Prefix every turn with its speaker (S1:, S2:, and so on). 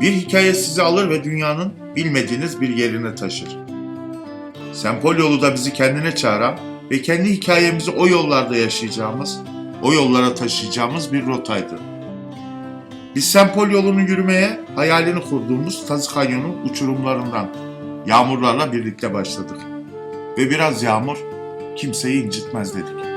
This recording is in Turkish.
S1: Bir hikaye sizi alır ve dünyanın bilmediğiniz bir yerine taşır. Sempol yolu da bizi kendine çağıran ve kendi hikayemizi o yollarda yaşayacağımız, o yollara taşıyacağımız bir rotaydı. Biz Sempol yolunu yürümeye hayalini kurduğumuz Tazı Kanyonu uçurumlarından yağmurlarla birlikte başladık. Ve biraz yağmur kimseyi incitmez dedik.